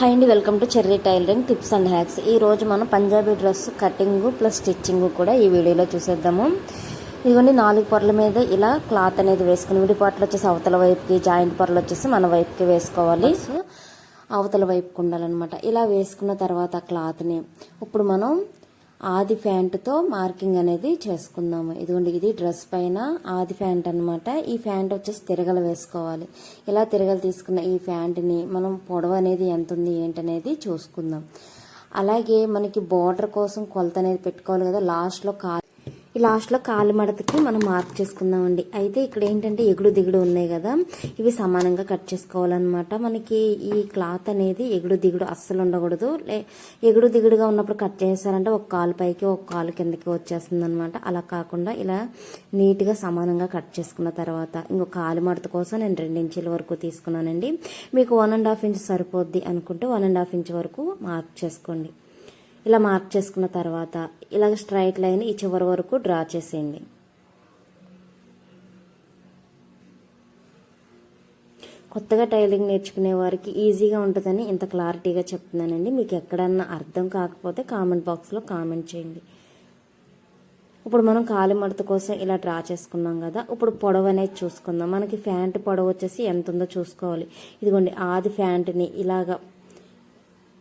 Hi అండి welcome to cherry tailoring tips and hacks ఈ రోజు మనం Punjabi dress cutting plus stitching కూడా ఈ వీడియోలో చూసేద్దాము. ఇదిగోండి నాలుగు పొరల మీద ఇలా క్లాత్ అనేది వేసుకుని విడి పొరలు వచ్చేసి అవతల వైపుకి జాయింట్ పొరలు వచ్చేసి మన వైపుకి వేసుకోవాలి. సో అవతల వైపుకి ఉండాలన్నమాట. ఇలా వేసుకున్న తర్వాత క్లాత్ని ఇప్పుడు మనం ఆది ఫ్యాంట్తో మార్కింగ్ అనేది చేసుకుందాము. ఇదిగోండి ఇది డ్రెస్ పైన ఆది ఫ్యాంట్ అన్నమాట. ఈ ప్యాంట్ వచ్చేసి తిరగలు వేసుకోవాలి. ఇలా తిరగలు తీసుకున్న ఈ ప్యాంట్ని మనం పొడవు అనేది ఎంత ఉంది ఏంటనేది చూసుకుందాం. అలాగే మనకి బార్డర్ కోసం కొలత అనేది పెట్టుకోవాలి కదా లాస్ట్లో కా ఈ లాస్ట్లో కాలు మడతకి మనం మార్క్ చేసుకుందామండి. అయితే ఇక్కడ ఏంటంటే ఎగుడు దిగుడు ఉన్నాయి కదా ఇవి సమానంగా కట్ చేసుకోవాలన్నమాట. మనకి ఈ క్లాత్ అనేది ఎగుడు దిగుడు అస్సలు ఉండకూడదు. లే ఎగుడు దిగుడుగా ఉన్నప్పుడు కట్ చేశారంటే ఒక కాలు పైకి ఒక కాలు కిందకి వచ్చేస్తుంది అనమాట అలా కాకుండా ఇలా నీట్గా సమానంగా కట్ చేసుకున్న తర్వాత ఇంకో కాలు మడత కోసం నేను రెండు ఇంచుల వరకు తీసుకున్నానండి. మీకు వన్ అండ్ హాఫ్ ఇంచ్ సరిపోద్ది అనుకుంటే వన్ అండ్ హాఫ్ ఇంచ్ వరకు మార్క్ చేసుకోండి. ఇలా మార్క్ చేసుకున్న తర్వాత ఇలాగ స్ట్రైట్ లైన్ ఈ చివరి వరకు డ్రా చేసేయండి. కొత్తగా టైలింగ్ నేర్చుకునే వారికి ఈజీగా ఉంటుందని ఇంత క్లారిటీగా చెప్తున్నానండి. మీకు ఎక్కడన్నా అర్థం కాకపోతే కామెంట్ బాక్స్లో కామెంట్ చేయండి. ఇప్పుడు మనం కాలి మడత కోసం ఇలా డ్రా చేసుకున్నాం కదా ఇప్పుడు పొడవు అనేది చూసుకుందాం. మనకి ఫ్యాంట్ పొడవు వచ్చేసి ఎంత ఉందో చూసుకోవాలి. ఇదిగోండి ఆది ఫ్యాంట్ని ఇలాగా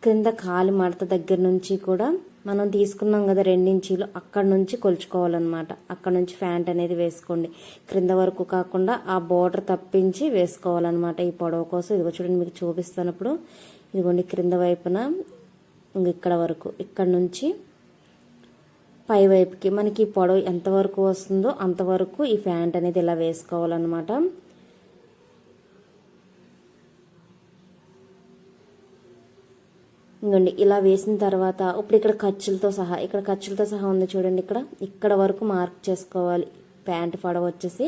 క్రింద కాలి మడత దగ్గర నుంచి కూడా మనం తీసుకున్నాం కదా రెండించీలు అక్కడ నుంచి కొలుచుకోవాలన్నమాట. అక్కడ నుంచి ప్యాంట్ అనేది వేసుకోండి. క్రింద వరకు కాకుండా ఆ బోర్డర్ తప్పించి వేసుకోవాలన్నమాట. ఈ పొడవు కోసం ఇదిగో చూడండి మీకు చూపిస్తున్నప్పుడు. ఇదిగోండి క్రింద వైపున ఇక్కడ వరకు. ఇక్కడ నుంచి పై వైపుకి. మనకి ఈ పొడవు ఎంతవరకు వస్తుందో అంతవరకు ఈ ప్యాంట్ అనేది ఇలా వేసుకోవాలన్నమాట. ఇంకోండి ఇలా వేసిన తర్వాత ఇప్పుడు ఇక్కడ ఖర్చులతో సహా ఇక్కడ ఖర్చులతో సహా ఉంది చూడండి ఇక్కడ. ఇక్కడ వరకు మార్క్ చేసుకోవాలి. ప్యాంట్ పడవ వచ్చేసి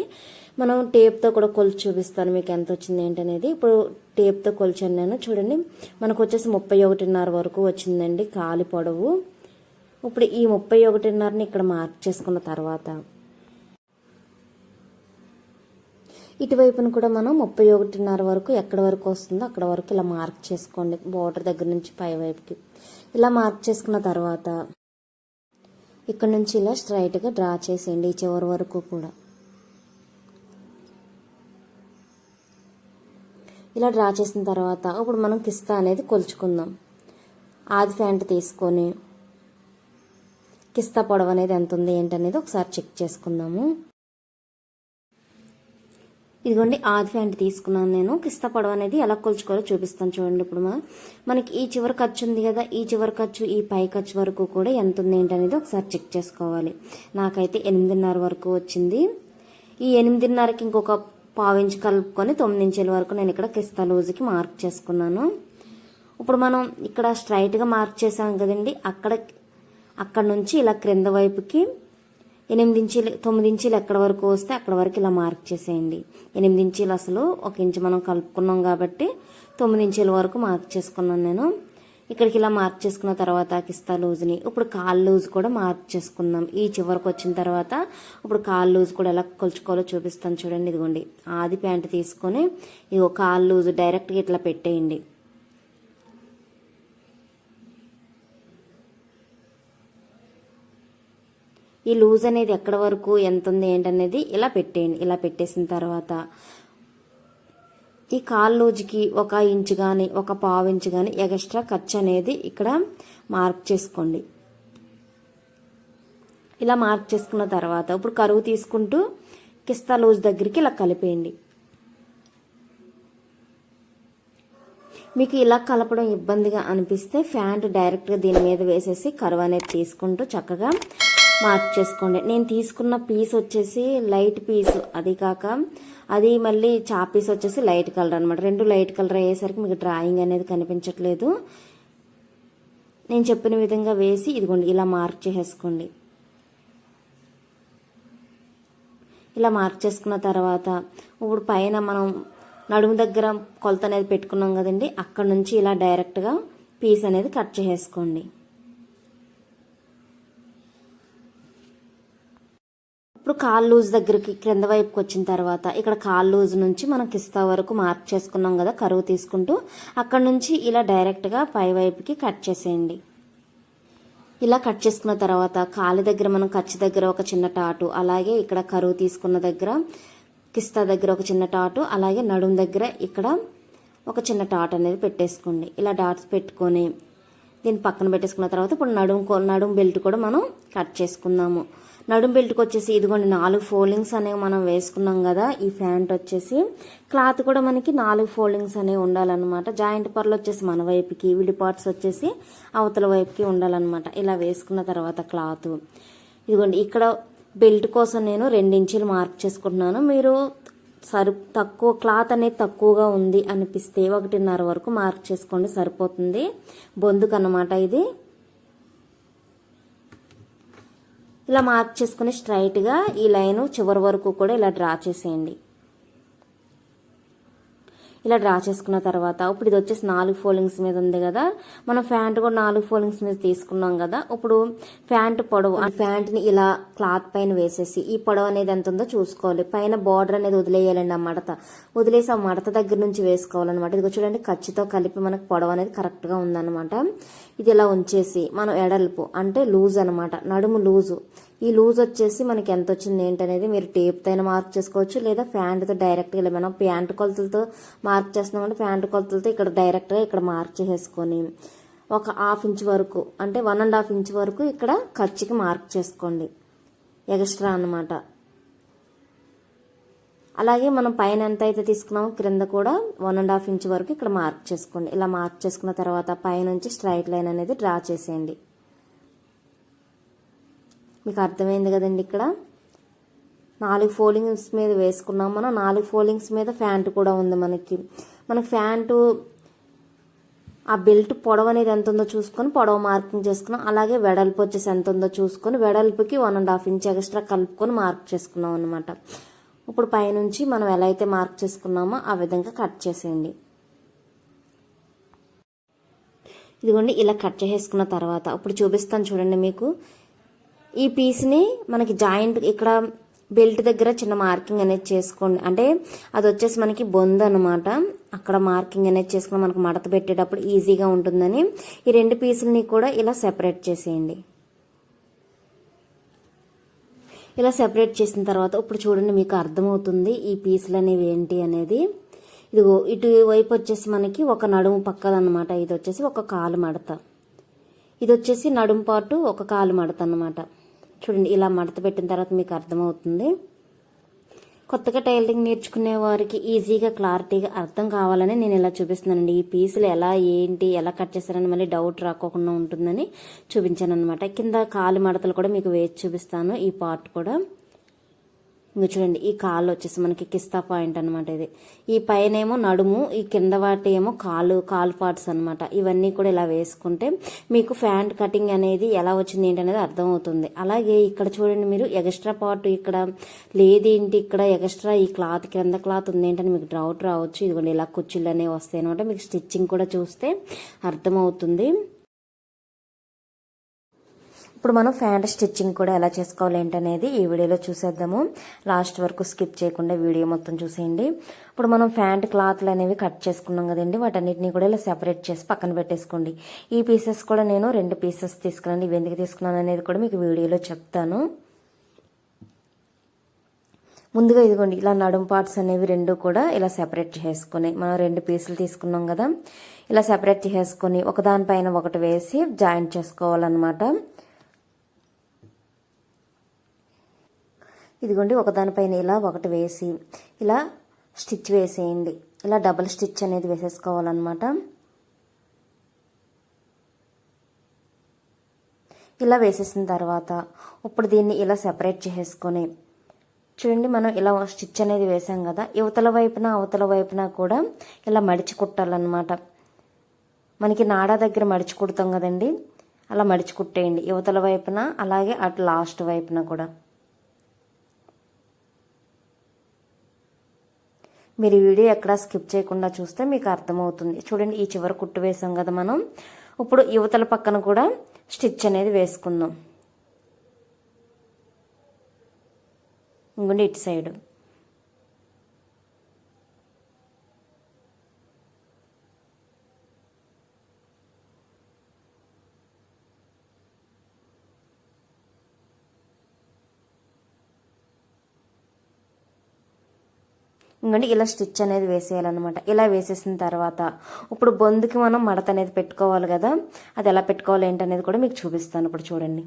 మనం టేప్తో కూడా కొలిచి చూపిస్తాను మీకు ఎంత వచ్చింది ఏంటనేది ఇప్పుడు టేప్తో కొలిచాను నేను చూడండి. మనకు వచ్చేసి ముప్పై ఒకటిన్నర వరకు వచ్చిందండి కాలి పొడవు. ఇప్పుడు ఈ ముప్పై ఒకటిన్నరని ఇక్కడ మార్క్ చేసుకున్న తర్వాత ఇటువైపున కూడా మనం ముప్పై ఒకటిన్నర వరకు ఎక్కడ వరకు వస్తుందో అక్కడ వరకు ఇలా మార్క్ చేసుకోండి బోర్డర్ దగ్గర నుంచి పై వైపుకి. ఇలా మార్క్ చేసుకున్న తర్వాత ఇక్కడ నుంచి ఇలా స్ట్రైట్గా డ్రా చేసేయండి ఈ చివరి వరకు కూడా. ఇలా డ్రా చేసిన తర్వాత ఇప్పుడు మనం కిస్తా అనేది కొలుచుకుందాం. ఆది ప్యాంట్ తీసుకొని కిస్తా పొడవు అనేది ఎంత ఉంది ఏంటనేది ఒకసారి చెక్ చేసుకుందాము. ఇదిగోండి ఆది ప్యాంట్ తీసుకున్నాను నేను. కిస్త పొడవు అనేది ఎలా కొలుచుకోవాలో చూపిస్తాను చూడండి ఇప్పుడు మనకి ఈ చివరి ఖర్చు ఉంది కదా ఈ చివరి ఖర్చు ఈ పై ఖర్చు వరకు కూడా ఎంత ఉంది ఏంటనేది ఒకసారి చెక్ చేసుకోవాలి. నాకైతే ఎనిమిదిన్నర వరకు వచ్చింది. ఈ ఎనిమిదిన్నరకి ఇంకొక పావించి కలుపుకొని తొమ్మిది ఇంచుల వరకు నేను ఇక్కడ కిస్తా లూజుకి మార్క్ చేసుకున్నాను. ఇప్పుడు మనం ఇక్కడ స్ట్రైట్గా మార్క్ చేసాం కదండి అక్కడ అక్కడ నుంచి ఇలా క్రింద వైపుకి ఎనిమిది ఇంచీలు తొమ్మిది ఇంచీలు ఎక్కడ వరకు వస్తే అక్కడ వరకు ఇలా మార్క్ చేసేయండి. ఎనిమిది ఇంచీలు అసలు ఒక ఇంచు మనం కలుపుకున్నాం కాబట్టి తొమ్మిది ఇంచీల వరకు మార్క్ చేసుకున్నాను నేను. ఇక్కడికి ఇలా మార్క్ చేసుకున్న తర్వాత కిస్తా లూజ్ని ఇప్పుడు కాల్ లూజ్ కూడా మార్క్ చేసుకుందాం. ఈ చివరికి వచ్చిన తర్వాత ఇప్పుడు కాల్ లూజ్ కూడా ఎలా కొలుచుకోవాలో చూపిస్తాను చూడండి ఇదిగోండి. ఆది ప్యాంట్ తీసుకొని ఇగో కాల్ లూజ్ డైరెక్ట్గా ఇట్లా పెట్టేయండి. ఈ లూజ్ అనేది ఎక్కడ వరకు ఎంత ఉంది ఏంటనేది ఇలా పెట్టేయండి. ఇలా పెట్టేసిన తర్వాత ఈ కాల్ లూజ్కి ఒక ఇంచు కానీ ఒక పావు ఇంచు కానీ ఎక్స్ట్రా ఖర్చు అనేది ఇక్కడ మార్క్ చేసుకోండి. ఇలా మార్క్ చేసుకున్న తర్వాత ఇప్పుడు కరువు తీసుకుంటూ కిస్తా లూజ్ దగ్గరికి ఇలా కలిపేయండి. మీకు ఇలా కలపడం ఇబ్బందిగా అనిపిస్తే ఫ్యాంట్ డైరెక్ట్గా దీని మీద వేసేసి కరువు అనేది తీసుకుంటూ చక్కగా మార్క్ చేసుకోండి నేను తీసుకున్న పీస్ వచ్చేసి లైట్ పీస్. అది కాక అది మళ్ళీ చా పీస్ వచ్చేసి లైట్ కలర్ అనమాట రెండు లైట్ కలర్ అయ్యేసరికి మీకు డ్రాయింగ్ అనేది కనిపించట్లేదు. నేను చెప్పిన విధంగా వేసి ఇదిగోండి ఇలా మార్క్ చేసేసుకోండి. ఇలా మార్క్ చేసుకున్న తర్వాత ఇప్పుడు పైన మనం నడుము దగ్గర కొలత అనేది పెట్టుకున్నాం కదండి అక్కడ నుంచి ఇలా డైరెక్ట్గా పీస్ అనేది కట్ చేసేసుకోండి. ఇప్పుడు కాల్ లూజ్ దగ్గరికి క్రింద వైపుకి వచ్చిన తర్వాత ఇక్కడ కాల్ లూజ్ నుంచి మనం కిస్తా వరకు మార్క్ చేసుకున్నాం కదా కరువు తీసుకుంటూ అక్కడ నుంచి ఇలా డైరెక్ట్గా పై వైపుకి కట్ చేసేయండి. ఇలా కట్ చేసుకున్న తర్వాత కాలి దగ్గర మనం ఖర్చు దగ్గర ఒక చిన్న టాటు అలాగే ఇక్కడ కరువు తీసుకున్న దగ్గర కిస్తా దగ్గర ఒక చిన్న టాటు అలాగే నడుము దగ్గర ఇక్కడ ఒక చిన్న టాట్ అనేది పెట్టేసుకోండి. ఇలా డాట్స్ పెట్టుకొని దీన్ని పక్కన పెట్టేసుకున్న తర్వాత ఇప్పుడు నడుము కో- బెల్ట్ కూడా మనం కట్ చేసుకుందాము నడుం బెల్ట్కి వచ్చేసి ఇదిగోండి నాలుగు ఫోల్డింగ్స్ అనేవి మనం వేసుకున్నాం కదా ఈ ప్యాంట్ వచ్చేసి. క్లాత్ కూడా మనకి నాలుగు ఫోల్డింగ్స్ అనేవి ఉండాలన్నమాట. జాయింట్ పర్లు వచ్చేసి మన వైపుకి విడి పార్ట్స్ వచ్చేసి అవతల వైపుకి ఉండాలన్నమాట. ఇలా వేసుకున్న తర్వాత క్లాత్. ఇదిగోండి ఇక్కడ బెల్ట్ కోసం నేను రెండు ఇంచులు మార్క్ చేసుకుంటున్నాను. మీరు సరి తక్కువ క్లాత్ అనేది తక్కువగా ఉంది అనిపిస్తే ఒకటిన్నర వరకు మార్క్ చేసుకోండి సరిపోతుంది. బొందుకు అన్నమాట ఇది. ఇలా మార్క్ చేసుకుని స్ట్రైట్గా ఈ లైన్ చివరి వరకు కూడా ఇలా డ్రా చేసేయండి. ఇలా డ్రా చేసుకున్న తర్వాత ఇప్పుడు ఇది వచ్చేసి నాలుగు ఫోల్డింగ్స్ మీద ఉంది కదా. మనం ప్యాంట్ కూడా నాలుగు ఫోల్డింగ్స్ మీద తీసుకున్నాం కదా. ఇప్పుడు ప్యాంట్ పొడవు ప్యాంట్ని ఇలా క్లాత్ పైన వేసేసి ఈ పొడవు అనేది ఎంత ఉందో చూసుకోవాలి. పైన బార్డర్ అనేది వదిలేయాలండి ఆ మడత. వదిలేసి ఆ మడత దగ్గర నుంచి వేసుకోవాలన్నమాట. ఇది చూడండి ఖర్చుతో కలిపి మనకు పొడవు అనేది కరెక్ట్గా ఉందన్నమాట. ఇది ఇలా ఉంచేసి మనం ఎడల్పు అంటే లూజ్ అనమాట నడుము లూజు. ఈ లూజ్ వచ్చేసి మనకి ఎంత వచ్చింది ఏంటనేది మీరు టేప్తో అయినా మార్క్ చేసుకోవచ్చు లేదా ప్యాంట్తో డైరెక్ట్గా ఇలా మనం ప్యాంట్ కొలతలతో మార్క్ చేస్తున్నాం అంటే ప్యాంట్ కొలతలతో ఇక్కడ డైరెక్ట్గా ఇక్కడ మార్క్ చేసేసుకొని ఒక హాఫ్ ఇంచ్ వరకు అంటే వన్ అండ్ హాఫ్ ఇంచ్ వరకు ఇక్కడ ఖర్చుకి మార్క్ చేసుకోండి. ఎక్స్ట్రా అన్నమాట. అలాగే మనం పైన ఎంత అయితే తీసుకున్నామో క్రింద కూడా వన్ అండ్ హాఫ్ ఇంచ్ వరకు ఇక్కడ మార్క్ చేసుకోండి. ఇలా మార్క్ చేసుకున్న తర్వాత పైనుంచి స్ట్రైట్ లైన్ అనేది డ్రా చేసేయండి. మీకు అర్థమైంది కదండి ఇక్కడ? నాలుగు ఫోల్డింగ్స్ మీద వేసుకున్నాం మనం. నాలుగు ఫోల్డింగ్స్ మీద ఫ్యాంట్ కూడా ఉంది మనకి. మనకి ఫ్యాంటు ఆ బెల్ట్ పొడవు అనేది ఎంత ఉందో చూసుకొని పొడవు మార్కింగ్ చేసుకున్నాం. అలాగే వెడల్పు వచ్చేసి ఎంత ఉందో చూసుకొని వెడల్పుకి one and half inch extra కలుపుకొని మార్క్ చేసుకున్నాం అనమాట ఇప్పుడు పైనుంచి మనం ఎలా అయితే మార్క్ చేసుకున్నామో ఆ విధంగా కట్ చేసేయండి. ఇదిగోండి ఇలా కట్ చేసేసుకున్న తర్వాత ఇప్పుడు చూపిస్తాను చూడండి మీకు. ఈ పీస్ని మనకి జాయింట్ ఇక్కడ బెల్ట్ దగ్గర చిన్న మార్కింగ్ అనేది చేసుకోండి. అంటే అది వచ్చేసి మనకి బొంద అనమాట అక్కడ మార్కింగ్ అనేది చేసుకుని మనకు మడత పెట్టేటప్పుడు ఈజీగా ఉంటుందని ఈ రెండు పీసులని కూడా ఇలా సెపరేట్ చేసేయండి. ఇలా సెపరేట్ చేసిన తర్వాత ఇప్పుడు చూడండి మీకు అర్థమవుతుంది ఈ పీసులు అనేవి ఏంటి అనేది. ఇదిగో ఇటు వైపు వచ్చేసి మనకి ఒక నడుము పక్కదన్నమాట ఇది వచ్చేసి ఒక కాలు మడత. ఇది వచ్చేసి నడుము పాటు ఒక కాలు మడత అన్నమాట. చూడండి ఇలా మడత పెట్టిన తర్వాత మీకు అర్థమవుతుంది. కొత్తగా టైలరింగ్ నేర్చుకునే వారికి ఈజీగా క్లారిటీగా అర్థం కావాలని నేను ఇలా చూపిస్తున్నానండి. ఈ పీసులు ఎలా ఏంటి ఎలా కట్ చేస్తారని మళ్ళీ డౌట్ రాకోకుండా ఉంటుందని చూపించాను అనమాట కింద కాలు మడతలు కూడా మీకు వేసి చూపిస్తాను ఈ పార్ట్ కూడా. ఇంక చూడండి ఈ కాళ్ళు వచ్చేసి మనకి కిస్తా పాయింట్ అనమాట ఇది. ఈ పైన ఏమో నడుము ఈ కింద వాటి ఏమో కాలు కాలు పార్ట్స్ అనమాట ఇవన్నీ కూడా ఇలా వేసుకుంటే మీకు ఫ్యాంట్ కటింగ్ అనేది ఎలా వచ్చింది ఏంటి అనేది అర్థమవుతుంది. అలాగే ఇక్కడ చూడండి మీరు ఎక్స్ట్రా పార్ట్ ఇక్కడ లేదేంటి ఇక్కడ ఎక్స్ట్రా ఈ క్లాత్ కింద క్లాత్ ఉంది ఏంటని మీకు డౌట్ రావచ్చు. ఇదిగోండి ఇలా కుర్చీలు అనేవి వస్తాయి అనమాట మీకు స్టిచ్చింగ్ కూడా చూస్తే అర్థమవుతుంది. ఇప్పుడు మనం ఫ్యాంట్ స్టిచ్చింగ్ కూడా ఎలా చేసుకోవాలి ఏంటనేది ఈ వీడియోలో చూసేద్దాము. లాస్ట్ వరకు స్కిప్ చేయకుండా వీడియో మొత్తం చూసేయండి. ఇప్పుడు మనం ఫ్యాంట్ క్లాత్లు అనేవి కట్ చేసుకున్నాం కదండి వాటన్నిటిని కూడా ఇలా సెపరేట్ చేసి పక్కన పెట్టేసుకోండి. ఈ పీసెస్ కూడా నేను రెండు పీసెస్ తీసుకున్నాను ఇవి ఎందుకు తీసుకున్నాను అనేది కూడా మీకు వీడియోలో చెప్తాను. ముందుగా ఇదిగోండి ఇలా నడుం పార్ట్స్ అనేవి రెండు కూడా ఇలా సెపరేట్ చేసుకుని మనం రెండు పీసులు తీసుకున్నాం కదా ఇలా సెపరేట్ చేసుకొని ఒకదానిపైన ఒకటి వేసి జాయింట్ చేసుకోవాలన్నమాట. ఇదిగోండి ఒకదానిపైన ఇలా ఒకటి వేసి ఇలా స్టిచ్ వేసేయండి. ఇలా డబుల్ స్టిచ్ అనేది వేసేసుకోవాలన్నమాట. ఇలా వేసేసిన తర్వాత ఇప్పుడు దీన్ని ఇలా సెపరేట్ చేసేసుకొని చూడండి మనం ఇలా స్టిచ్ అనేది వేసాం కదా యువతల వైపున అవతల వైపున కూడా ఇలా మడిచి కుట్టాలన్నమాట. మనకి నాడా దగ్గర మడిచి కుడతాం కదండి అలా మడిచి కుట్టేయండి. యువతల వైపున అలాగే అటు లాస్ట్ వైపున కూడా. మీరు వీడియో ఎక్కడా స్కిప్ చేయకుండా చూస్తే మీకు అర్థమవుతుంది. చూడండి ఈ చివరి కుట్టు వేసాం కదా మనం. ఇప్పుడు యువతల పక్కన కూడా స్టిచ్ అనేది వేసుకుందాం. ఇంకోండి ఇటు సైడు. ఇంకంటే ఇలా స్టిచ్ అనేది వేసేయాలన్నమాట. ఇలా వేసేసిన తర్వాత ఇప్పుడు బొందుకి మనం మడత అనేది పెట్టుకోవాలి కదా. అది ఎలా పెట్టుకోవాలి ఏంటనేది కూడా మీకు చూపిస్తాను ఇప్పుడు చూడండి.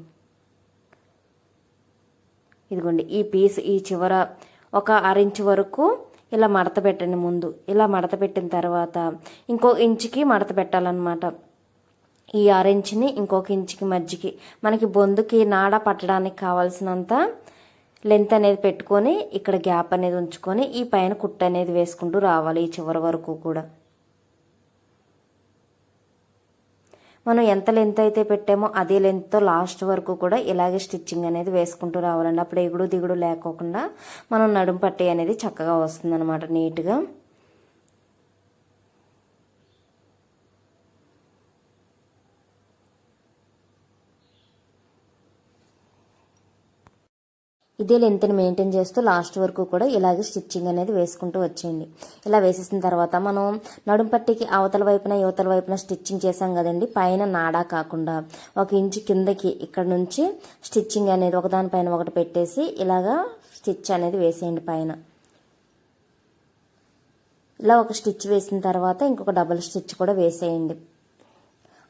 ఇదిగోండి ఈ పీస్ ఈ చివర ఒక అరించ్ వరకు ఇలా మడత పెట్టండి ముందు. ఇలా మడత పెట్టిన తర్వాత ఇంకో ఇంచుకి మడత పెట్టాలన్నమాట. ఈ ఆరెంజ్ని ఇంకొక ఇంచుకి మధ్యకి. మనకి బొందుకి నాడ పట్టడానికి కావాల్సినంత లెంత్ అనేది పెట్టుకొని ఇక్కడ గ్యాప్ అనేది ఉంచుకొని ఈ పైన కుట్ట అనేది వేసుకుంటూ రావాలి ఈ చివరి వరకు కూడా. మనం ఎంత లెంత్ అయితే పెట్టామో అదే లెంత్తో లాస్ట్ వరకు కూడా ఇలాగే స్టిచ్చింగ్ అనేది వేసుకుంటూ రావాలండి. అప్పుడు ఎగుడు దిగుడు లేకోకుండా మనం నడుము పట్టి అనేది చక్కగా వస్తుంది అనమాట నీట్గా. ఇదే లెంత్ని మెయింటైన్ చేస్తూ లాస్ట్ వరకు కూడా ఇలాగే స్టిచ్చింగ్ అనేది వేసుకుంటూ వచ్చేయండి. ఇలా వేసేసిన తర్వాత మనం నడుం పట్టికి అవతల వైపున యువతల వైపున స్టిచ్చింగ్ చేసాం కదండి. పైన నాడా కాకుండా ఒక ఇంచు కిందకి ఇక్కడ నుంచి స్టిచ్చింగ్ అనేది ఒకదానిపైన ఒకటి పెట్టేసి ఇలాగా స్టిచ్ అనేది వేసేయండి పైన. ఇలా ఒక స్టిచ్ వేసిన తర్వాత ఇంకొక డబుల్ స్టిచ్ కూడా వేసేయండి.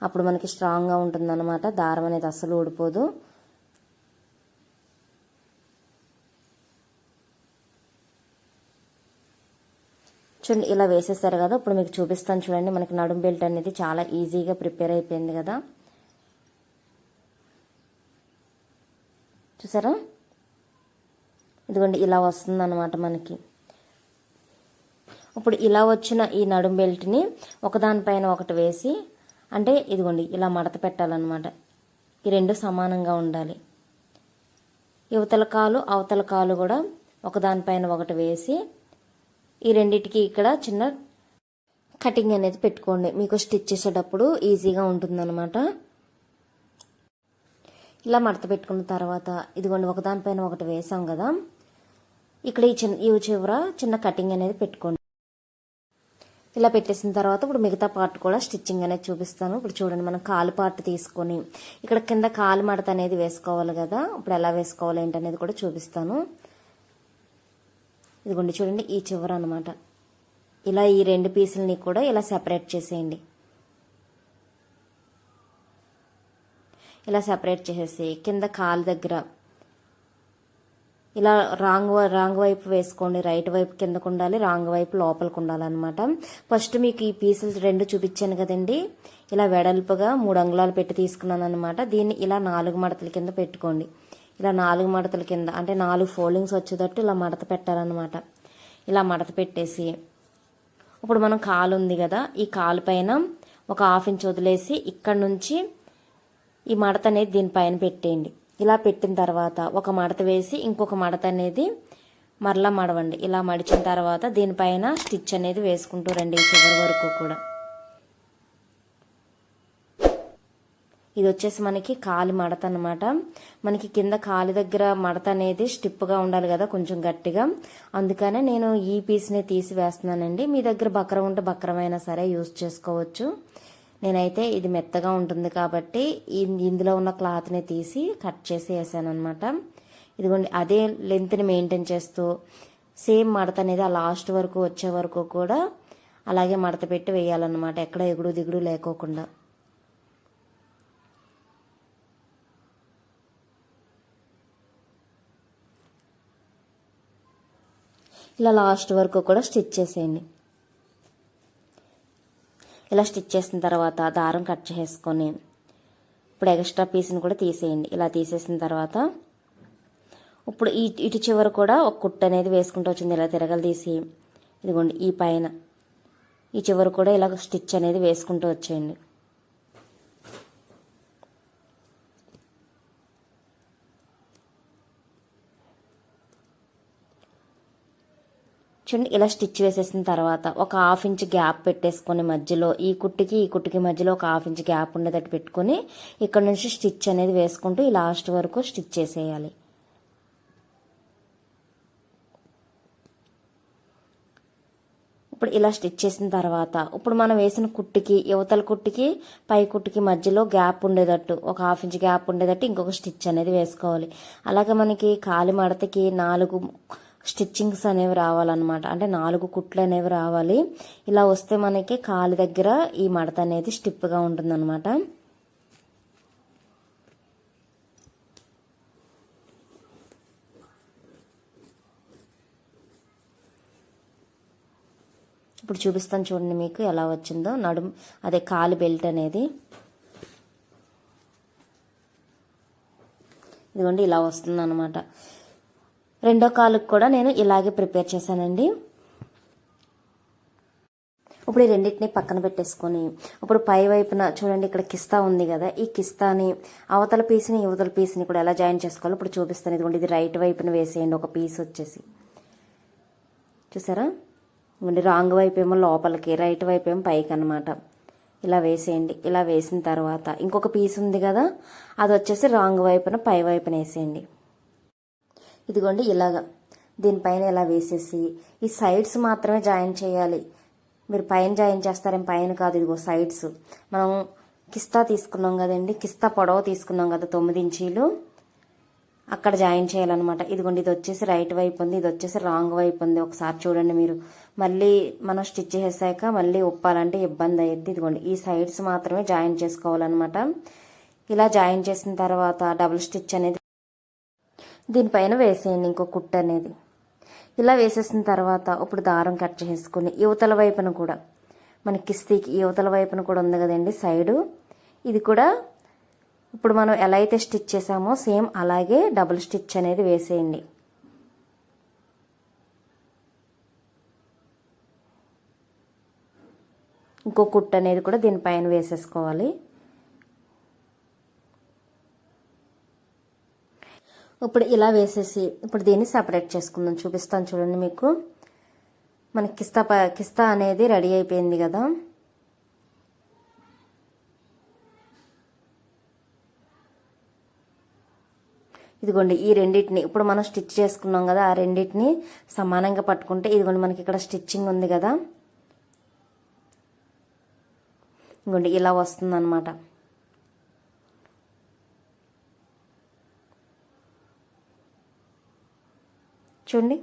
అప్పుడు మనకి స్ట్రాంగ్గా ఉంటుందన్నమాట. దారం అనేది అస్సలు ఊడిపోదు. చూడండి ఇలా వేసేసారు కదా ఇప్పుడు మీకు చూపిస్తాను చూడండి. మనకి నడుం బెల్ట్ అనేది చాలా ఈజీగా ప్రిపేర్ అయిపోయింది కదా. చూసారా? ఇదిగోండి ఇలా వస్తుందన్నమాట మనకి. ఇప్పుడు ఇలా వచ్చిన ఈ నడుం బెల్ట్ని ఒకదానిపైన ఒకటి వేసి అంటే ఇదిగోండి ఇలా మడత పెట్టాలన్నమాట. ఈ రెండు సమానంగా ఉండాలి. యువతల కాలు అవతల కాలు కూడా ఒకదానిపైన ఒకటి వేసి ఈ రెండిటికి ఇక్కడ చిన్న కటింగ్ అనేది పెట్టుకోండి. మీకు స్టిచ్ చేసేటప్పుడు ఈజీగా ఉంటుందన్నమాట. ఇలా మడత పెట్టుకున్న తర్వాత ఇదిగోండి ఒకదానిపైన ఒకటి వేసాం కదా. ఇక్కడ ఈ చిన్న ఈ చివర చిన్న కటింగ్ అనేది పెట్టుకోండి. ఇలా పెట్టేసిన తర్వాత ఇప్పుడు మిగతా పార్ట్ కూడా స్టిచ్చింగ్ అనేది చూపిస్తాను. ఇప్పుడు చూడండి మనం కాలు పార్ట్ తీసుకొని ఇక్కడ కింద కాలు మడత అనేది వేసుకోవాలి కదా. ఇప్పుడు ఎలా వేసుకోవాలి ఏంటనేది కూడా చూపిస్తాను. ఇదిగోండి చూడండి ఈ చివర అనమాట ఇలా ఈ రెండు పీసులని కూడా ఇలా సెపరేట్ చేసేయండి. ఇలా సెపరేట్ చేసేసి కింద కాలు దగ్గర ఇలా రాంగ్ రాంగ్ వైపు వేసుకోండి. రైట్ వైపు కిందకు ఉండాలి రాంగ్ వైపు లోపలికి ఉండాలన్నమాట. ఫస్ట్ మీకు ఈ పీసులు రెండు చూపించాను కదండి. ఇలా వెడల్పుగా మూడు అంగుళాలు పెట్టి తీసుకున్నాను అనమాట దీన్ని ఇలా నాలుగు మడతల కింద పెట్టుకోండి. ఇలా నాలుగు మడతల కింద అంటే నాలుగు ఫోల్డింగ్స్ వచ్చేటట్టు ఇలా మడత పెట్టాలన్నమాట. ఇలా మడత పెట్టేసి ఇప్పుడు మనం కాలు ఉంది కదా ఈ కాలు పైన ఒక హాఫ్ ఇంచ్ వదిలేసి ఇక్కడ నుంచి ఈ మడత అనేది దీనిపైన పెట్టేయండి. ఇలా పెట్టిన తర్వాత ఒక మడత వేసి ఇంకొక మడత అనేది మరలా మడవండి. ఇలా మడిచిన తర్వాత దీనిపైన స్టిచ్ అనేది వేసుకుంటూ రండి చివరి వరకు కూడా. ఇది వచ్చేసి మనకి కాలి మడత అనమాట మనకి కింద కాలి దగ్గర మడత అనేది స్టిప్గా ఉండాలి కదా కొంచెం గట్టిగా. అందుకనే నేను ఈ పీస్ని తీసి వేస్తున్నానండి మీ దగ్గర బక్రం ఉంటే బక్రమైనా సరే యూస్ చేసుకోవచ్చు. నేనైతే ఇది మెత్తగా ఉంటుంది కాబట్టి ఇందులో ఉన్న క్లాత్ని తీసి కట్ చేసి వేసాను అనమాట ఇదిగోండి అదే లెంత్ని మెయింటైన్ చేస్తూ సేమ్ మడత అనేది ఆ లాస్ట్ వరకు వచ్చే వరకు కూడా అలాగే మడత పెట్టి వేయాలన్నమాట. ఎక్కడ ఎగుడు దిగుడు లేకోకుండా. ఇలా లాస్ట్ వరకు కూడా స్టిచ్ చేసేయండి. ఇలా స్టిచ్ చేసిన తర్వాత దారం కట్ చేసుకొని ఇప్పుడు ఎక్స్ట్రా పీస్ని కూడా తీసేయండి. ఇలా తీసేసిన తర్వాత ఇప్పుడు ఈ ఇటు చివర కూడా ఒక కుట్ట అనేది వేసుకుంటూ వచ్చింది. ఇలా తిరగలు తీసి ఇదిగోండి ఈ పైన ఈ చివర కూడా ఇలా స్టిచ్ అనేది వేసుకుంటూ వచ్చేయండి. చూడండి ఇలా స్టిచ్ వేసేసిన తర్వాత ఒక హాఫ్ ఇంచ్ గ్యాప్ పెట్టేసుకొని మధ్యలో ఈ కుట్టికి ఈ కుట్టికి మధ్యలో ఒక హాఫ్ ఇంచ్ గ్యాప్ ఉండేటట్టు పెట్టుకొని ఇక్కడ నుంచి స్టిచ్ అనేది వేసుకుంటూ ఈ లాస్ట్ వరకు స్టిచ్ చేసేయాలి. ఇప్పుడు ఇలా స్టిచ్ చేసిన తర్వాత ఇప్పుడు మనం వేసిన కుట్టికి యువతల కుట్టికి పై కుట్టికి మధ్యలో గ్యాప్ ఉండేటట్టు ఒక హాఫ్ ఇంచ్ గ్యాప్ ఉండేటట్టు ఇంకొక స్టిచ్ అనేది వేసుకోవాలి. అలాగే మనకి కాలి మడతకి నాలుగు స్టిచ్చింగ్స్ అనేవి రావాలన్నమాట. అంటే నాలుగు కుట్లు అనేవి రావాలి. ఇలా వస్తే మనకి కాలి దగ్గర ఈ మడత అనేది స్టిప్గా ఉంటుందన్నమాట. ఇప్పుడు చూపిస్తాను చూడండి మీకు ఎలా వచ్చిందో. నడుము అదే కాలు బెల్ట్ అనేది. ఇదిగోండి ఇలా వస్తుంది అనమాట రెండో కాలుకి కూడా నేను ఇలాగే ప్రిపేర్ చేశానండి. ఇప్పుడు ఈ రెండింటిని పక్కన పెట్టేసుకొని ఇప్పుడు పై వైపున చూడండి ఇక్కడ కిస్తా ఉంది కదా ఈ కిస్తాని అవతల పీస్ని యువతల పీస్ని కూడా ఎలా జాయిన్ చేసుకోవాలో ఇప్పుడు చూపిస్తాను. ఇదిగోండి ఇది రైట్ వైపున వేసేయండి ఒక పీస్ వచ్చేసి. చూసారా? ఇవ్వండి రాంగ్ వైపు ఏమో లోపలికి రైట్ వైపు ఏమో పైకి అనమాట ఇలా వేసేయండి ఇలా వేసిన తర్వాత ఇంకొక పీస్ ఉంది కదా అది వచ్చేసి రాంగ్ వైపున పై వైపున వేసేయండి. ఇదిగోండి ఇలాగా. దీనిపైన ఇలా వేసేసి ఈ సైడ్స్ మాత్రమే జాయిన్ చేయాలి. మీరు పైన జాయిన్ చేస్తారేం? పైన కాదు ఇదిగో సైడ్స్ మనం కిస్తా తీసుకున్నాం కదండి. కిస్తా పొడవ తీసుకున్నాం కదా తొమ్మిది ఇంచీలు. అక్కడ జాయిన్ చేయాలన్నమాట. ఇదిగోండి ఇది వచ్చేసి రైట్ వైపు ఉంది ఇది వచ్చేసి రాంగ్ వైపు ఉంది. ఒకసారి చూడండి మీరు. మళ్ళీ మనం స్టిచ్ చేసాక మళ్ళీ ఉప్పాలంటే ఇబ్బంది అయ్యిద్ది ఇదిగోండి ఈ సైడ్స్ మాత్రమే జాయిన్ చేసుకోవాలన్నమాట. ఇలా జాయిన్ చేసిన తర్వాత డబుల్ స్టిచ్ అనేది దీనిపైన వేసేయండి ఇంకో కుట్టు అనేది. ఇలా వేసేసిన తర్వాత ఇప్పుడు దారం కట్ చేసుకుని యువతల వైపున కూడా మన కిస్తీకి యువతల వైపున కూడా ఉంది కదండి సైడు. ఇది కూడా ఇప్పుడు మనం ఎలా అయితే స్టిచ్ చేసామో సేమ్ అలాగే డబుల్ స్టిచ్ అనేది వేసేయండి. ఇంకో కుట్టు అనేది కూడా దీనిపైన వేసేసుకోవాలి. ఇప్పుడు ఇలా వేసేసి ఇప్పుడు దీన్ని సపరేట్ చేసుకుందాం. చూపిస్తాను చూడండి మీకు. మన కిస్తా కిస్తా అనేది రెడీ అయిపోయింది కదా. ఇదిగోండి ఈ రెండింటిని ఇప్పుడు మనం స్టిచ్ చేసుకున్నాం కదా ఆ రెండింటిని సమానంగా పట్టుకుంటే ఇదిగోండి మనకి ఇక్కడ స్టిచ్చింగ్ ఉంది కదా. ఇదిగోండి ఇలా వస్తుంది చూడండి.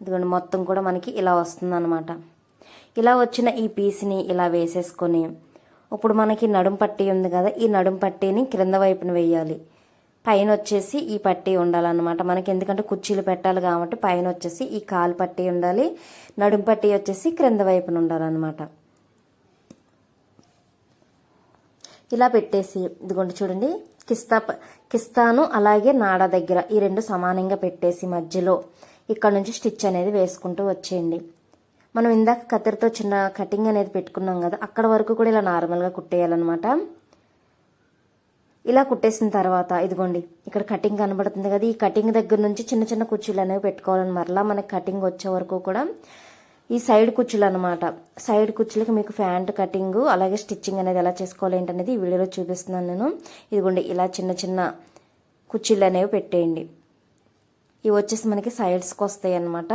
ఇదిగోండి మొత్తం కూడా మనకి ఇలా వస్తుందన్నమాట. ఇలా వచ్చిన ఈ పీస్ని ఇలా వేసేసుకొని ఇప్పుడు మనకి నడుం పట్టీ ఉంది కదా ఈ నడుం పట్టీని క్రింద వైపున వేయాలి. పైన వచ్చేసి ఈ పట్టీ ఉండాలన్నమాట. మనకి ఎందుకంటే కుర్చీలు పెట్టాలి కాబట్టి పైన వచ్చేసి ఈ కాలు పట్టీ ఉండాలి నడుం పట్టీ వచ్చేసి క్రింద వైపున ఉండాలన్నమాట. ఇలా పెట్టేసి ఇదిగోండి చూడండి కిస్తా ప- కిస్తాను అలాగే నాడ దగ్గర ఈ రెండు సమానంగా పెట్టేసి మధ్యలో ఇక్కడ నుంచి స్టిచ్ అనేది వేసుకుంటూ వచ్చేయండి. మనం ఇందాక కత్తెరతో చిన్న కటింగ్ అనేది పెట్టుకున్నాం కదా అక్కడ వరకు కూడా ఇలా నార్మల్గా కుట్టేయాలన్నమాట. ఇలా కుట్టేసిన తర్వాత ఇదిగోండి ఇక్కడ కటింగ్ కనబడుతుంది కదా ఈ కటింగ్ దగ్గర నుంచి చిన్న చిన్న కుర్చీలు అనేవి పెట్టుకోవాలని మరలా మనకి కటింగ్ వచ్చే వరకు కూడా ఈ సైడ్ కుర్చీలు అనమాట సైడ్ కుచ్చులకి మీకు ఫ్యాంట్ కటింగ్ అలాగే స్టిచ్చింగ్ అనేది ఎలా చేసుకోవాలి ఏంటనేది ఈ వీడియోలో చూపిస్తున్నాను నేను. ఇదిగోండి ఇలా చిన్న చిన్న కుర్చీలు అనేవి పెట్టేయండి. ఇవి వచ్చేసి మనకి సైడ్స్కి వస్తాయి అన్నమాట.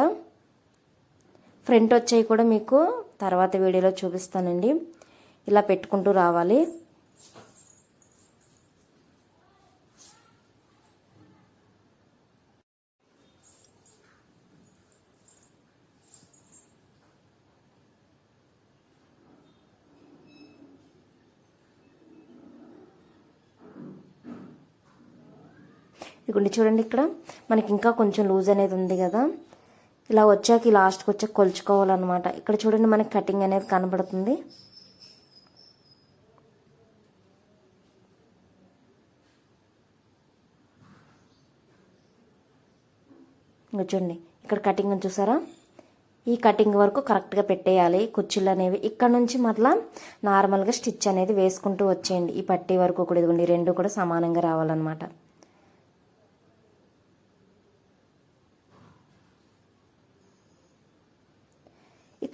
ఫ్రంట్ వచ్చేవి కూడా మీకు తర్వాత వీడియోలో చూపిస్తానండి. ఇలా పెట్టుకుంటూ రావాలి. ఇదిగోండి చూడండి ఇక్కడ. మనకి ఇంకా కొంచెం లూజ్ అనేది ఉంది కదా. ఇలా వచ్చాక ఈ లాస్ట్కి వచ్చాక కొలుచుకోవాలన్నమాట. ఇక్కడ చూడండి మనకి కటింగ్ అనేది కనబడుతుంది. చూడండి. ఇక్కడ కటింగ్ చూసారా? ఈ కటింగ్ వరకు కరెక్ట్గా పెట్టేయాలి. కుర్చీలు అనేవి. ఇక్కడ నుంచి మరలా నార్మల్గా స్టిచ్ అనేది వేసుకుంటూ వచ్చేయండి. ఈ పట్టీ వరకు కూడా ఇదిగోండి రెండు కూడా సమానంగా రావాలన్నమాట.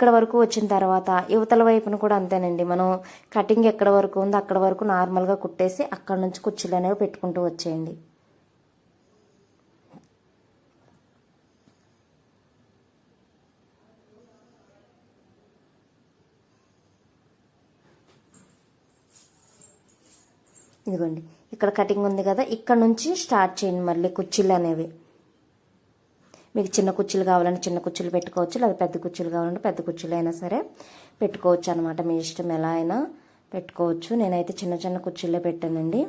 ఇక్కడ వరకు వచ్చిన తర్వాత యువతల వైపును కూడా అంతేనండి. మనం కటింగ్ ఎక్కడ వరకు ఉందో అక్కడ వరకు నార్మల్గా కుట్టేసి అక్కడ నుంచి కుర్చీలు అనేవి పెట్టుకుంటూ వచ్చేయండి. ఇదిగోండి. ఇక్కడ కటింగ్ ఉంది కదా ఇక్కడ నుంచి స్టార్ట్ చేయండి మళ్ళీ కుర్చీలు అనేవి. మీకు చిన్న కుర్చీలు కావాలంటే చిన్న కుర్చీలు పెట్టుకోవచ్చు లేదా పెద్ద కుర్చీలు కావాలంటే పెద్ద కుర్చీలు అయినా సరే పెట్టుకోవచ్చు అనమాట మీ ఇష్టం ఎలా అయినా పెట్టుకోవచ్చు. నేనైతే చిన్న చిన్న కుర్చీలే పెట్టానండి.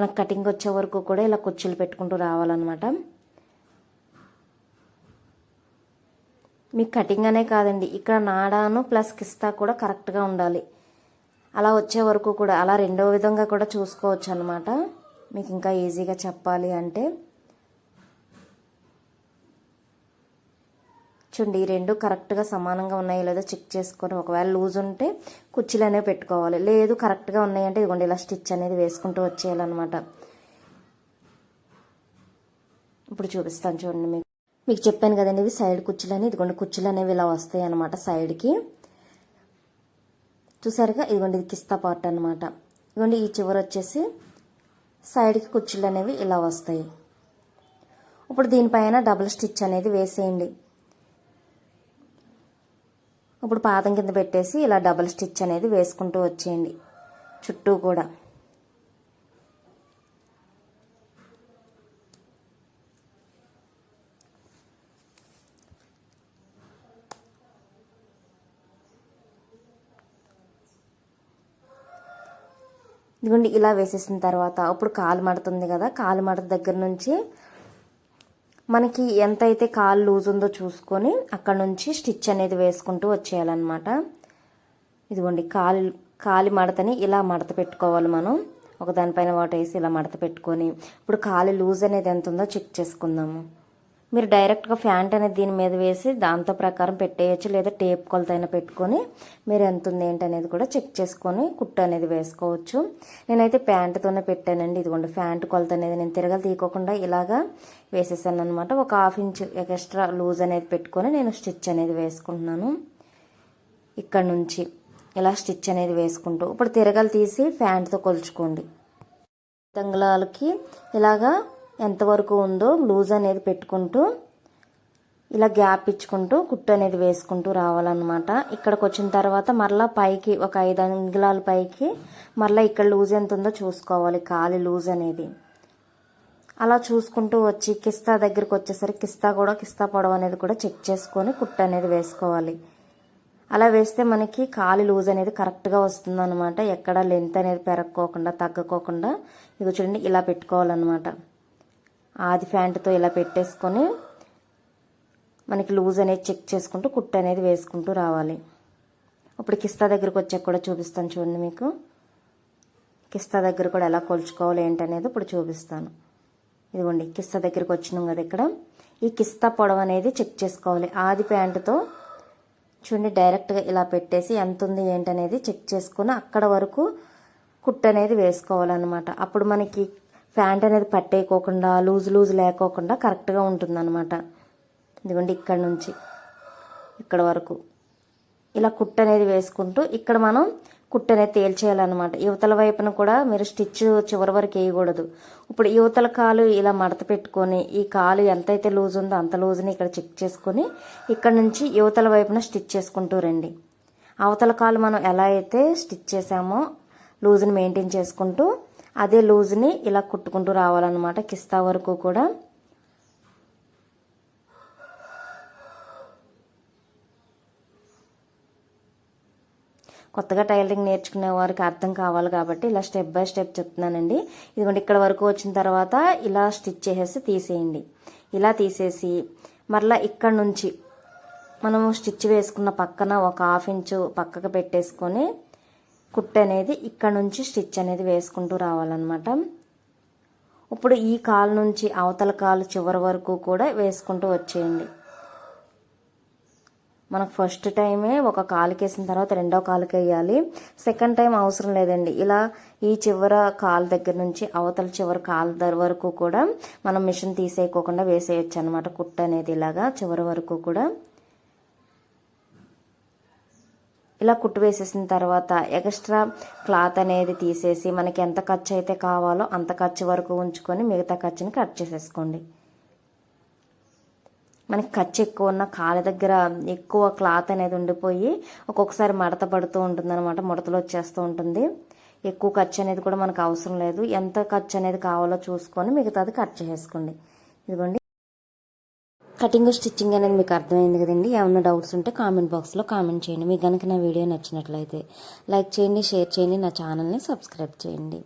మనకు కటింగ్ వచ్చే వరకు కూడా ఇలా కుర్చీలు పెట్టుకుంటూ రావాలన్నమాట. మీకు కటింగ్ అనే కాదండి ఇక్కడ నాడాను ప్లస్ కిస్తా కూడా కరెక్ట్గా ఉండాలి. అలా వచ్చే వరకు కూడా అలా రెండో విధంగా కూడా చూసుకోవచ్చు అనమాట మీకు ఇంకా ఈజీగా చెప్పాలి అంటే. చూడండి ఈ రెండు కరెక్ట్గా సమానంగా ఉన్నాయో లేదో చెక్ చేసుకొని ఒకవేళ లూజ్ ఉంటే కుర్చీలు అనేవి పెట్టుకోవాలి. లేదు కరెక్ట్గా ఉన్నాయంటే ఇదిగోండి ఇలా స్టిచ్ అనేది వేసుకుంటూ వచ్చేయాలన్నమాట. ఇప్పుడు చూపిస్తాను చూడండి మీకు. మీకు చెప్పాను కదండి ఇవి సైడ్ కుర్చీలు అని ఇదిగోండి కుర్చీలు అనేవి ఇలా వస్తాయి అనమాట సైడ్కి చూసారుగా? ఇదిగోండి ఇది కిస్తా పార్ట్ అనమాట ఇదిగోండి ఈ చివర వచ్చేసి సైడ్కి కుర్చీలు అనేవి ఇలా వస్తాయి. ఇప్పుడు దీనిపైన డబుల్ స్టిచ్ అనేది వేసేయండి. ఇప్పుడు పాదం కింద పెట్టేసి ఇలా డబుల్ స్టిచ్ అనేది వేసుకుంటూ వచ్చేయండి. చుట్టూ కూడా. ఇదిగోండి ఇలా వేసేసిన తర్వాత అప్పుడు కాలు మడుతుంది కదా కాలు మడత దగ్గర నుంచి మనకి ఎంతైతే కాలు లూజ్ ఉందో చూసుకొని అక్కడ నుంచి స్టిచ్ అనేది వేసుకుంటూ వచ్చేయాలన్నమాట. ఇదిగోండి కాలు కాలి మడతని ఇలా మడత పెట్టుకోవాలి మనం. ఒక దానిపైన వాటర్ వేసి ఇలా మడత పెట్టుకొని ఇప్పుడు కాలు లూజ్ అనేది ఎంత ఉందో చెక్ చేసుకుందాము. మీరు డైరెక్ట్గా ఫ్యాంట్ అనేది దీని మీద వేసి దాంతో ప్రకారం పెట్టేయచ్చు లేదా టేప్ కొలత అయినా పెట్టుకొని మీరు ఎంత ఉంది ఏంటి అనేది కూడా చెక్ చేసుకొని కుట్టు అనేది వేసుకోవచ్చు. నేనైతే ప్యాంటుతోనే పెట్టానండి. ఇదిగోండి ఫ్యాంట్ కొలత అనేది నేను తిరగలు తీయకోకుండా ఇలాగా వేసేసాను అనమాట ఒక హాఫ్ ఇంచ్ ఎక్స్ట్రా లూజ్ అనేది పెట్టుకొని నేను స్టిచ్ అనేది వేసుకుంటున్నాను. ఇక్కడ నుంచి ఇలా స్టిచ్ అనేది వేసుకుంటూ ఇప్పుడు తిరగలు తీసి ఫ్యాంట్తో కొలుచుకోండి. దంగళాలకి ఇలాగా ఎంతవరకు ఉందో లూజ్ అనేది పెట్టుకుంటూ ఇలా గ్యాప్ ఇచ్చుకుంటూ కుట్టు అనేది వేసుకుంటూ రావాలన్నమాట. ఇక్కడికి వచ్చిన తర్వాత మరలా పైకి ఒక ఐదు అంగుళాల పైకి మరలా ఇక్కడ లూజ్ ఎంత ఉందో చూసుకోవాలి కాలి లూజ్ అనేది. అలా చూసుకుంటూ వచ్చి కిస్తా దగ్గరికి వచ్చేసరికి కిస్తా కూడా కిస్తా పొడవు అనేది కూడా చెక్ చేసుకొని కుట్టు అనేది వేసుకోవాలి. అలా వేస్తే మనకి కాలి లూజ్ అనేది కరెక్ట్గా వస్తుంది అనమాట ఎక్కడ లెంత్ అనేది పెరక్కోకుండా తగ్గకోకుండా ఇది చూడండి ఇలా పెట్టుకోవాలన్నమాట. ఆది ప్యాంటుతో ఇలా పెట్టేసుకొని మనకి లూజ్ అనేది చెక్ చేసుకుంటూ కుట్టు అనేది వేసుకుంటూ రావాలి. ఇప్పుడు కిస్తా దగ్గరకు వచ్చాక కూడా చూపిస్తాను చూడండి మీకు. కిస్తా దగ్గర కూడా ఎలా కొలుచుకోవాలి ఏంటనేది ఇప్పుడు చూపిస్తాను. ఇదిగోండి కిస్తా దగ్గరికి వచ్చినాం కదా ఇక్కడ. ఈ కిస్తా పొడవు అనేది చెక్ చేసుకోవాలి. ఆది ప్యాంటుతో చూడండి డైరెక్ట్గా ఇలా పెట్టేసి ఎంత ఉంది ఏంటనేది చెక్ చేసుకుని అక్కడ వరకు కుట్టు అనేది వేసుకోవాలన్నమాట. అప్పుడు మనకి ప్యాంట్ అనేది పట్టేయకోకుండా లూజ్ లూజ్ లేకోకుండా కరెక్ట్గా ఉంటుందన్నమాట. ఇదిగోండి ఇక్కడ నుంచి ఇక్కడ వరకు. ఇలా కుట్ట అనేది వేసుకుంటూ ఇక్కడ మనం కుట్టు అనేది తేల్చేయాలన్నమాట. యువతల వైపున కూడా మీరు స్టిచ్ చివరి వరకు వేయకూడదు. ఇప్పుడు యువతల కాలు ఇలా మడత పెట్టుకొని ఈ కాలు ఎంతైతే లూజ్ ఉందో అంత లూజ్ని ఇక్కడ చెక్ చేసుకొని ఇక్కడ నుంచి యువతల వైపున స్టిచ్ చేసుకుంటూ రండి. అవతల కాలు మనం ఎలా అయితే స్టిచ్ చేసామో లూజ్ని మెయింటైన్ చేసుకుంటూ అదే లూజ్ని ఇలా కుట్టుకుంటూ రావాలన్నమాట కిస్తా వరకు కూడా. కొత్తగా టైలరింగ్ నేర్చుకునే వారికి అర్థం కావాలి కాబట్టి ఇలా స్టెప్ బై స్టెప్ చెప్తున్నానండి. ఇదిగోండి ఇక్కడ వరకు వచ్చిన తర్వాత ఇలా స్టిచ్ చేసేసి తీసేయండి. ఇలా తీసేసి మరలా ఇక్కడ నుంచి మనము స్టిచ్ వేసుకున్న పక్కన ఒక హాఫ్ ఇంచు పక్కకు పెట్టేసుకొని కుట్టు అనేది ఇక్కడ నుంచి స్టిచ్ అనేది వేసుకుంటూ రావాలన్నమాట. ఇప్పుడు ఈ కాలు నుంచి అవతల కాలు చివరి వరకు కూడా వేసుకుంటూ వచ్చేయండి. మనకు ఫస్ట్ టైమే ఒక కాలుకి వేసిన తర్వాత రెండో కాలుకి వేయాలి సెకండ్ టైం అవసరం లేదండి. ఇలా ఈ చివర కాలు దగ్గర నుంచి అవతల చివరి కాలు దగ్గర వరకు కూడా మనం మిషన్ తీసేయకోకుండా వేసేయచ్చు అనమాట కుట్టు అనేది ఇలాగా చివరి వరకు కూడా. ఇలా కుట్టు వేసేసిన తర్వాత ఎక్స్ట్రా క్లాత్ అనేది తీసేసి మనకి ఎంత ఖర్చు అయితే కావాలో అంత ఖర్చు వరకు ఉంచుకొని మిగతా ఖర్చుని కట్ చేసేసుకోండి. మనకి ఖర్చు ఎక్కువ ఉన్న కాళ్ళ దగ్గర ఎక్కువ క్లాత్ అనేది ఉండిపోయి ఒక్కొక్కసారి మడత పడుతూ ఉంటుంది అనమాట ముడతలు వచ్చేస్తూ ఉంటుంది. ఎక్కువ ఖర్చు అనేది కూడా మనకు అవసరం లేదు. ఎంత ఖర్చు అనేది కావాలో చూసుకొని మిగతాది కట్ చేసేసుకోండి. ఇదిగోండి. కటింగ్ స్టిచ్చింగ్ అనేది మీకు అర్థమైంది కదండి. ఏమైనా డౌట్స్ ఉంటే కామెంట్ బాక్స్లో కామెంట్ చేయండి. మీకు కనుక నా వీడియో నచ్చినట్లయితే లైక్ చేయండి షేర్ చేయండి నా ఛానల్ని సబ్స్క్రైబ్ చేయండి.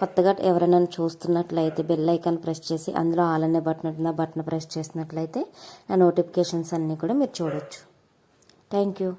కొత్తగా ఎవరైనా చూస్తున్నట్లయితే బెల్ ఐకాన్ ప్రెస్ చేసి అందులో ఆల్ అనే బటన్ ఉంటుంది. ఆ బటన్ ప్రెస్ చేసినట్లయితే నా నోటిఫికేషన్స్ అన్నీ కూడా మీరు చూడొచ్చు. Thank you.